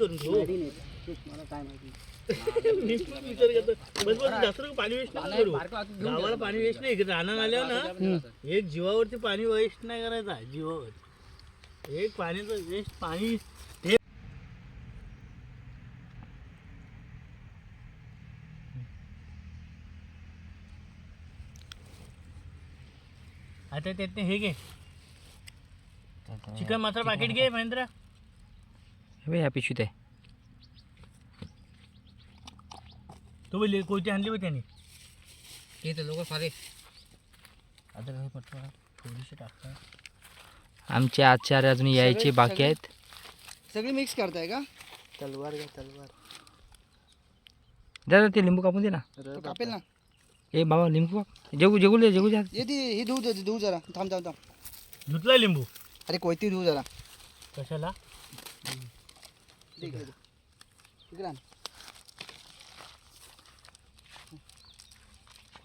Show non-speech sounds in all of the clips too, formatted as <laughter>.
करून ठेव मला काय माहिती. <laughs> मी पण विचार करतो. बस बस जास्त नको पाणी वेस्ट नाही करू. गावाला पाणी वेस्ट नाही राहणार आल्यावर ना एक जीवावरती पाणी वेस्ट नाही करायचा जीवावर. एक पाण्याचं वेस्ट पाणी हे आता त्यात हे घे. चिकन मसाला पाकिट घे महेंद्र. ह्या पिशवीत आहे. तो बोलले कोणती आणली होती त्याने ते तर? लोक सारे। आता काही पटकन थोडीशी टाकता आमचे आचार्य अजून यायचे बाकी आहेत सगळी मिक्स करताय का तलवार घ्या तलवार। दादा ते लिंबू कापून दे ना। तो कापेल ना। ए बाबा लिंबू काप। जेगू जेगू दे जेगू द्या ये ती ही धुऊ दे धुऊ जरा। थांब थांब थांब धुतला लिंबू अरे कोयती धुऊ जरा। कशाला. इकडे आण.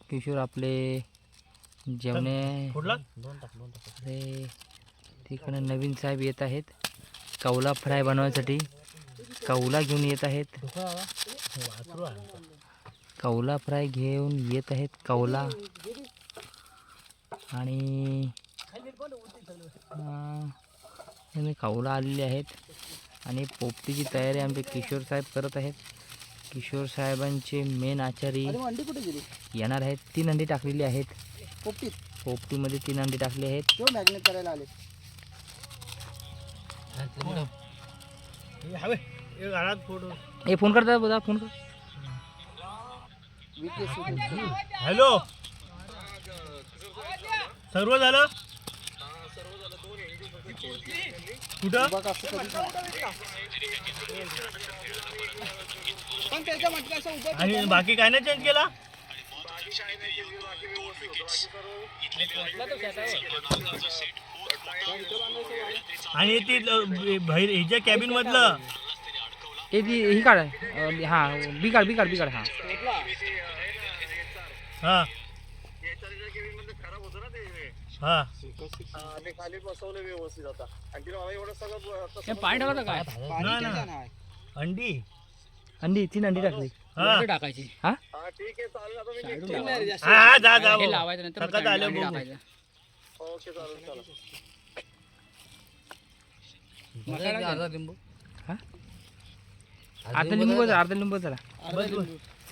किशोर आपले जेवणे अरे तिकडं नवीन साहेब येत आहेत. कौला फ्राय बनवायसाठी. कौला घेऊन येत आहेत. कौला फ्राय घेऊन येत आहेत कौला. आणि कौला आलेले आहेत. आणि पोपटीची तयारी आमचे किशोर साहेब करत आहेत. किशोर साहेबांचे मेन आचारी अरे मग अंडी कुठे गेली? येणार आहेत. तीन अंडी टाकलेली आहेत. पोपटीत? पोपटीमध्ये तीन अंडी टाकली आहेत. मॅग्नेट करायला आले? हवे घरात फोटो ए फोन करता बघा फोन कर. हॅलो. सर्व झालं? कुठं? असं उभं आणि बाकी काय नाही चेंज केला? आणि ती ल- ह्याच्या कॅबिन मधलं? ए ती ही काढ. अं, हा बी काढ बी काढ बी काढ हा. हा. हा. पाणी टाकलं काय? पाणी ना, ना. त्याचं नाही. अंडी? अंडी तीन अंडी टाकली. हा. टाकायची. हा? हा हा, जा जा हे भाऊ. लावायचं नंतर बघू. टाकायचं. अर्धा लिंबू अर्धा लिंबू जरा अर्धा लिंबू जरा बस बस.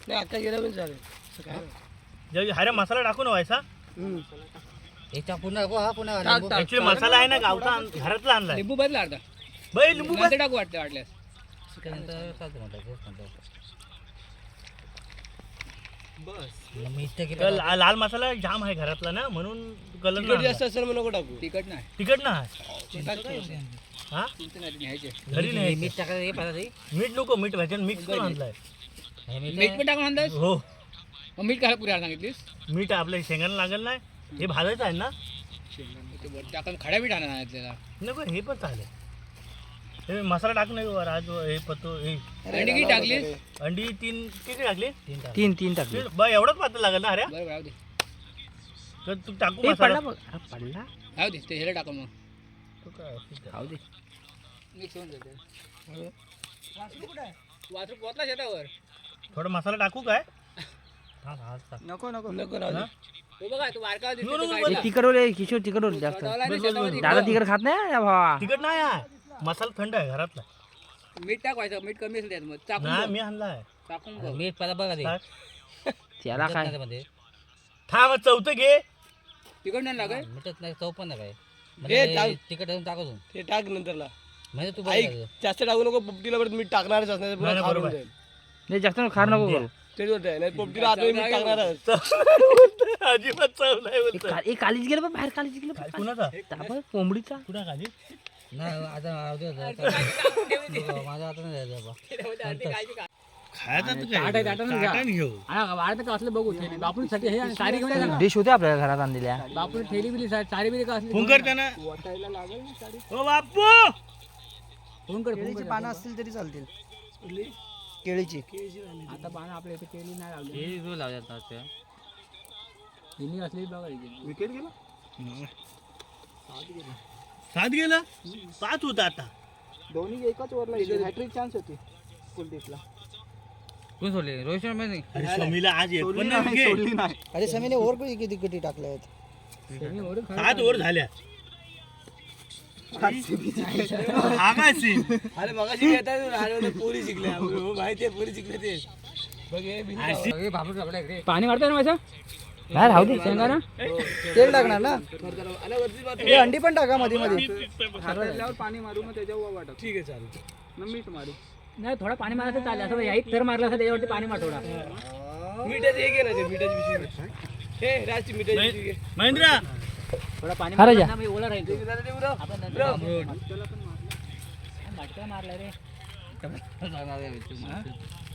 नाही आता गेलं पण चालेल जे- अरे मसाला टाकू ना व्हायचा याच्या पुन्हा हा पुन्हा ऍक्च्युली मसाला आहे ना गावचा आण- घरातला आणलाय. लिंबू बदला अर्धा. बाई लिंबू बस. नंतर टाकू वाटतं वाटल्यास. तर ला- लाल मसाला जाम आहे घरातला ना म्हणून कलर असेल म्हणून नको टाकू. तिखट नाही. तिकट ना हा? तुमचं नाही घरी नाही. मीठ टाकायचं मीठ नको मीठ भाज्यात मिक्स करून आणलाय. मीठ पण टाकून अंदाज हो. मग मीठ काय पुऱ्या सांगितलीस? मीठ आपल्या शेंगाला लागेल नाही. हे भाजायचं आहे ना? ते वर टाकून खड्या मीठ आणा आपल्याला. नको हे पण चालेल. हे मसाला टाक नाही वर आज हे पतो हे. अंडी किती टाकलीस अंडी तीन किती टाकली? तीन तीन टाकली. तीन- बा एवढंच पातळ लागेल ना अरे बरोबर राहू दे. तर तू टाकू ए मसाला. पडला बघ. हा, पडला? राहू दे ते ह्याला टाका मग. तू काय असं कर. खाऊ दे. मिक्स होऊन जाते. वासरू पोचला शेतावर. थोडा मसाला टाकू काय. नको नको. नको हा? तो बघा तू बारका दिसतो नो, नो, तो नो, साईडला. ए, तिखट रे किशोर तिखट जास्त. शेतावर. दादा. तिखट खात नाही रे भावा. तिकट नाही आहे. मसाला थंड आहे घरातला. मीठ टाकवायचं मीठ कमी असेल त्यात मग. नाही. मी आणलाय चाकून बघ. मीठ पहिला बघा ते. टाक. त्याला काय? थांब चौथं घे. तिखट नाही लागत मिठत नाही चव पण नाही काय. हे म्हणजे टाक. तिखट अजून टाकून ते टाक नंतरला. म्हणजे तू ऐक बघ. जास्त टाकू नको पोपटीला परत मीठ टाकणारच असणार नाही, पुन्हा नाही, खारून बरोबर. जाईल. नाही जास्त खार नको करू. तेच होतंय नाही पोपटीला आतमध्ये मीठ टाकणारच अजिबात चव नाही कालीच गेलं बा बाहेर कालीच गेलं बा. कुणाचा? कोंबडीचा? कुणा खाली? नाही आता. माझ्या हातात नाही हा बघू हे. डिश होते आपल्या घरात आणलेल्या. बापून थैली बिली सारी बिली का असली फोन कर त्यांना. ओ बापू फोन कर केळीची पानं असतील तरी चालतील. केळीची. आता पानं आपल्या इथे केली नाही लावली. हे जो लावतात. हिनी असली बघायची विकेट गेला. सात गेला? पाच होता आता. दोन्ही एकाच ओव्हरला हॅट्रिक चान्स होती. कुलदीपला. कोण सोडले? रोहित शर्मा नाही? अरे शमीला आज एक पण नाही wicket. अरे समीने ओव्हर पण किती किती टाकले आहेत? सात ओव्हर झाल्या. हा काय सीन? अरे मगाशी येतात पोरी शिकले माहिती आहे पोरी ते. बघ हे पाणी मारतोय ना माझ्या नाही राहू दे शेंगा ना. तेल टाकणार ना? हे अंडी पण टाका मध्ये मध्ये पाणी मारू मग त्याच्यावर वाटत ठीक आहे चालेल. मग मीठ मारू. नाही थोडा पाणी मारायचं चालेल. असं एक थर मारला असं त्याच्यावरती पाणी मार थोडा. मिठाची हे घे ना ते मिठाची पिशवी हे राजची मिठाची पिशवी घे. महेंद्रा! थोडा पाणी खरं मारला जा. ना, मग ओला राहील. आपण नंतर मारला. रे.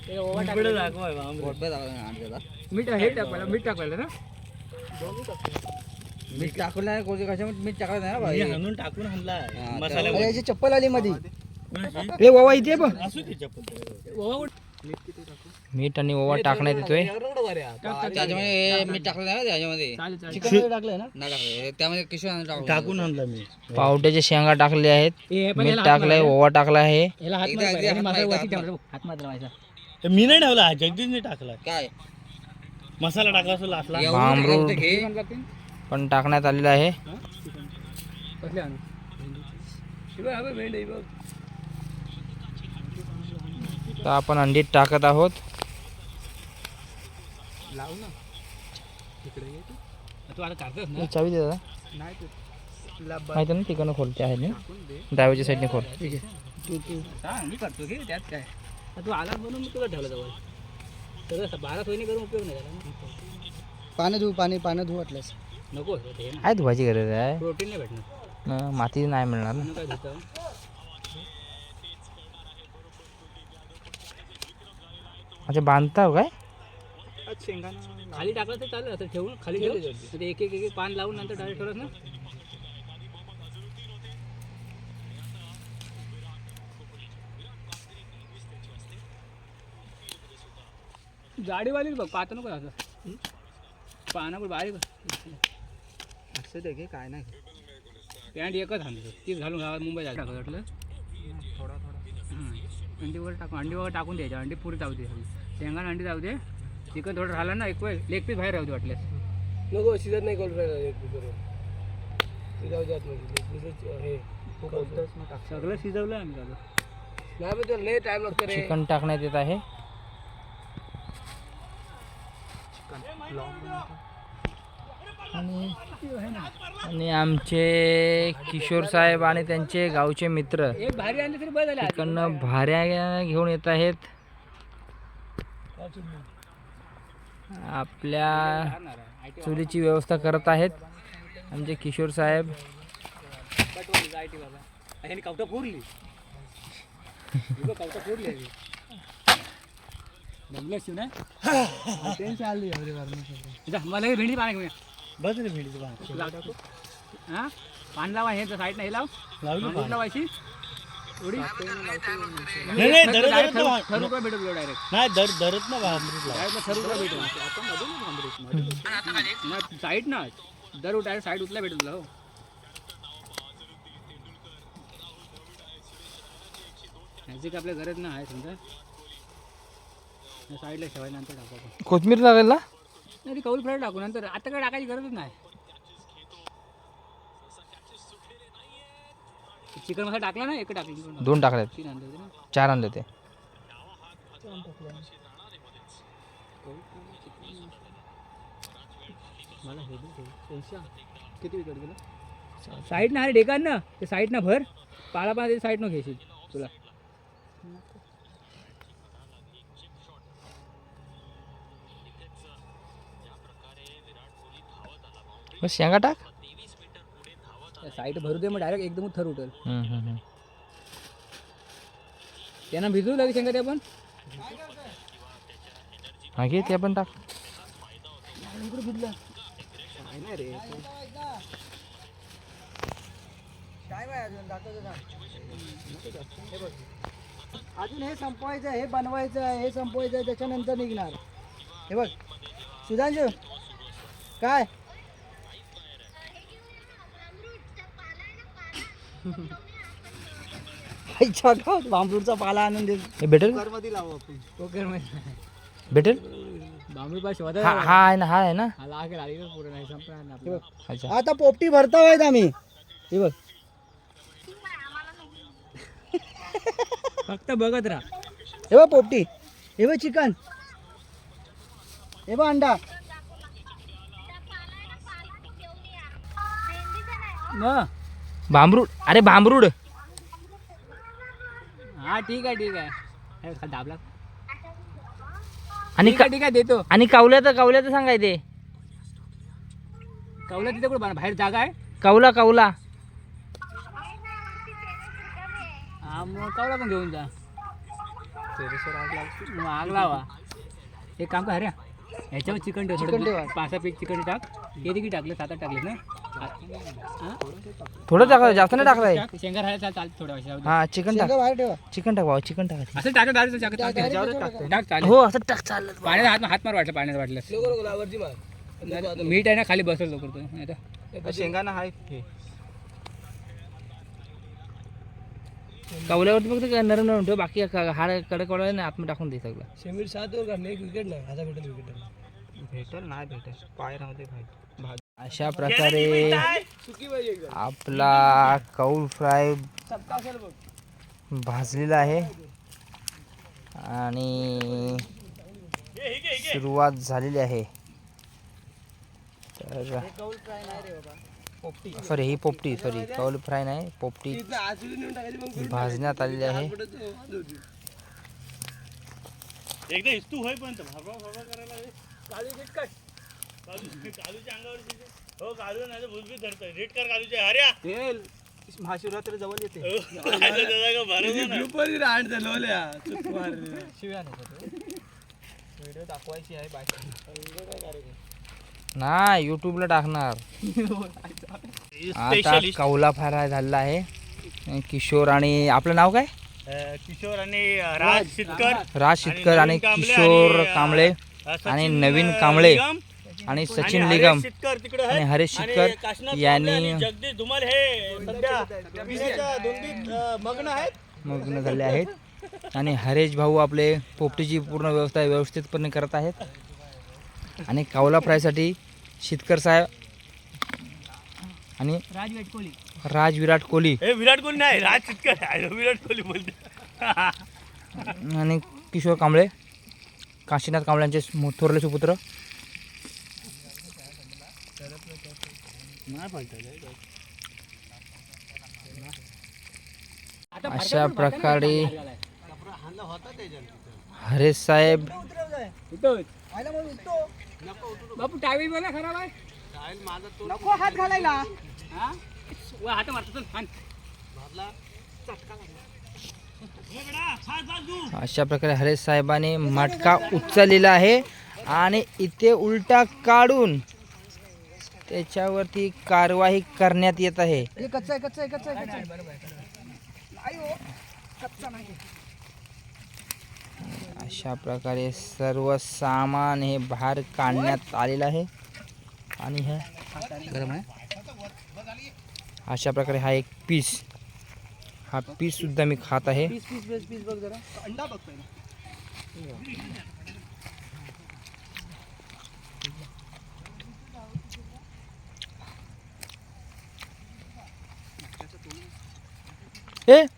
ते ओवा टाकलं. इकडे दाखवा. मीठ हे टाकलं मीठ टाकलं ना? मीठ टाकलं नाही कोणते कशामध्ये मीठ टाकलं नाही ना भाई? हाणून टाकून अरे याची चप्पल आली मध्ये कोणाची? रे वावा इथे बघ असू ओवा. मीठ आणि ओवा टाकण्यात येतोय. त्याच्यामध्ये मीठ टाकलं नाही त्याच्यामध्ये? चालेल चालेल. चिकन टाकलंय ना? नाही टाकलं. त्यामध्ये किशोर टाकलं. टाकून आणला मी. पावट्याच्या शेंगा टाकल्या आहेत. हे पण मीठ याला हात टाकलंय मारायचा. ओवा टाकला आहे. याला हात एकदा- मारायचा. एकदा आणि हात मागं मारायचा, वरती हात ठेवला. हात मारायचा ते मी नाही ठेवला जगदीशने टाकला. काय? मसाला टाकला लास्टला? पण टाकण्यात आलेलं आहे. आहे. तर आपण अंडीत टाकत आहोत. तू. काढतोस ना? चावी दे दादा माहिती ना तिकडनं खोलते आहे ना ड्रायव्हरच्या साईडने खोल सांग मी करतो की त्यात काय? आता तू आला म्हणून मी तुला ठेवलं जवळ. सगळं बारा सोयीने करून उपयोग नाही पाणी धुऊ पाणी पाणी धुऊ वाटल्यास. नको ते. ना काय धुवायची गरज आहे. प्रोटीन नाही भेटणार. न, माती नाही मिळणार ना. म्हणून काय धुतं? अच्छा बांधता काय? खाली टाकलं तर चालेल असं ठेवून खाली ठेवून. तर ते एक एक एक एक पान लावून नंतर डायरेक्ट ठेवलंस ना? जाडीवाली बघ पाहतो नको असं. पाना पण बारीक. असं ते घे काय नाही. पॅन्ट एकच आणतो तीच घालून गावात मुंबई जायचं टाकत वाटलं. थोडा थोडा. हां अंडी वगैरे टाकून अंडी वगैरे टाकून द्यायच्या अंडी पुरी जाऊ दे. शेंगा अंडी जाऊ दे. चिकन थोडं राहिलं ना एक वेळ. लेग पीस बाहेर राहू दे वाटल्यास. नको शिजत नाही जाऊ. दुसरं हे सगळं शिजवलं आम्ही झालं नाही पण लय टाइम लागतो रे. चिकन टाकण्यात येत आहे. आणि आमचे किशोर साहेब आणि त्यांचे गावचे मित्र. तिकडनं भाऱ्या घेऊन येत आहेत. आपल्या चुलीची व्यवस्था करत आहेत आमचे किशोर साहेब. <laughs> ही शिव नाही जा, मला हे भेंडी पाणी घेऊया बस रे भेंडीचं. लाव. हा? पान लावा हे साईड हे लाव. पान. लावायची. एवढी नाही नाही धरत धरत ना भेटू डायरेक्ट नाही धर धरत ना डायरेक्ट भेटू? साईड ना. दर डायरेक्ट साईड उचला भेटेल तुला हो. ह्याची काय आपल्या गरज नाही आहे समजा. साईडला ठेवायला नंतर टाकू आपण. कोथमीर लागेल ना? नाही कौल फ्राय टाकू नंतर आता काय टाकायची गरजच नाही. चिकन मसाला टाकला ना एक टाकली. दोन टाकल्यात तीन आणले होते ना. चार आणले ते मला हे दे. किती विकत गेलं? साईड ना अरे डेकान ना ते साईड ना भर. पाळा पाळा साईड न घेशील तुला. बस शेंगा टाक. साईड भरू दे मग डायरेक्ट एकदम थर उठल. हम्म, हम्म, हम्म. त्यांना भिजू लागेल शेंगा ते आपण हा घे ते पण टाक. अजून? हे संपवायचं हे बनवायचं हे संपवायचं त्याच्यानंतर निघणार. हे बघ. सुधांशू काय? आईच्या गावात पाला आणून दे हे भेटेल मध्ये लावू आपण. कोकरमध्ये भेटेल हा हा आहे ना हा आहे ना. हा लागेल आली पुढे नाही संपणार ना आपलं. अच्छा. आता पोपटी भरता आहेत आम्ही. हे बघ. फक्त बघत राहा. हे बघ पोपटी. हे बघ चिकन. हे बघ अंडा. मग? भांबरूड अरे भांबरूड हा ठीक आहे ठीक आहे. दाबला. आणि ठीक का- आहे ठीक आहे देतो. आणि कावल्याचं कावल्याचं सांगाय ते. कवला तिथे कुठे बाहेर जागा आहे? कावला कावला. हा मग कवला पण घेऊन जा. मग आग लावा. एक काम कर अरे ह्याच्यावर चिकन ठेव चिकन ठेवा. पाच सहा पीस चिकन टाक. हे किती टाकले सात आठ टाकले ना? थोडं टाका जास्त नाही टाकलाय. शेंगा राहायला वर्षावर. हा चिकन टाक. शेंगा बाहेर ठेवा. चिकन टाक भाऊ चिकन टाका असं टाका डायरेक्ट टाक टाक त्याच्यावरच टाक टाक चालेल. हो असं टाक चालत पाण्यात हात हात मार वाटलं पाण्यात वाटलं. मीठ आहे ना खाली बसल लवकर तो. नाही तर. शेंगाना आहे कावल्यावरती फक्त काय नरम नरम ठेव बाकी का- हाड कडक वाढवायला नाही आतमध्ये टाकून दे सगळं. शेमीर सात वर काढणे एक विकेट नाही. आता भेटेल विकेट भेटेल नाही भेटेल. पाय राहते भाई. अशा प्रकारे आपला कौल फ्राय भाजलेला आहे. आणि सुरुवात झालेली आहे. तर सॉरी ही पोपटी सॉरी कौल फ्राय नाही पोपटी भाजण्यात आलेली आहे. एकदा हे. कालू. हो नाही भुलबी कर तेल महाशिवरात्र जवळ येते. व्हिडिओ दाखवायची आहे बायको ना युट्यूबला टाकणार आता कौला फ्राय झालेला आहे किशोर आणि आपलं नाव काय किशोर आणि राज शिटकर राज शिटकर आणि किशोर कांबळे आणि नवीन कांबळे आणि सचिन निगम आणि. हरेश काशीनाथ यांनी- जगदीश धुमाल हे मग्न आहेत. मग्न झाले आहेत. आणि हरेश भाऊ आपले पोपटीची पूर्ण व्यवस्था व्यवस्थितपणे करत आहेत. आणि कावला फ्रायसाठी शितकर साहेब आणि राज वेटकोली राज विराट कोहली. विराट कोहली नाही राज शिटकर आहे. विराट कोहली बोलते. आणि किशोर कांबळे काशीनाथ कांबळ्यांचे थोरले सुपुत्र. अशा प्रकारे हरेश साहेब आयला मग उठतो. बापू टावी बोला खराब आहे. नको हात घालायला. हा? हात. अशा प्रकारे हरेश साहेबांनी मटका उचललेला आहे आणि इथे उलटा काढून त्याच्यावरती कारवाई करण्यात येत आहे. कच्चा आहे कच्चा आहे कच्चा आहे कच्चा आहे. नाही कच्चा नाही अशा प्रकारे सर्व सामान हे बाहेर काढण्यात आलेलं आहे. आणि हे गरम आहे. अशा प्रकारे हा एक पीस हा पीस सुद्धा मी खात आहे. पीस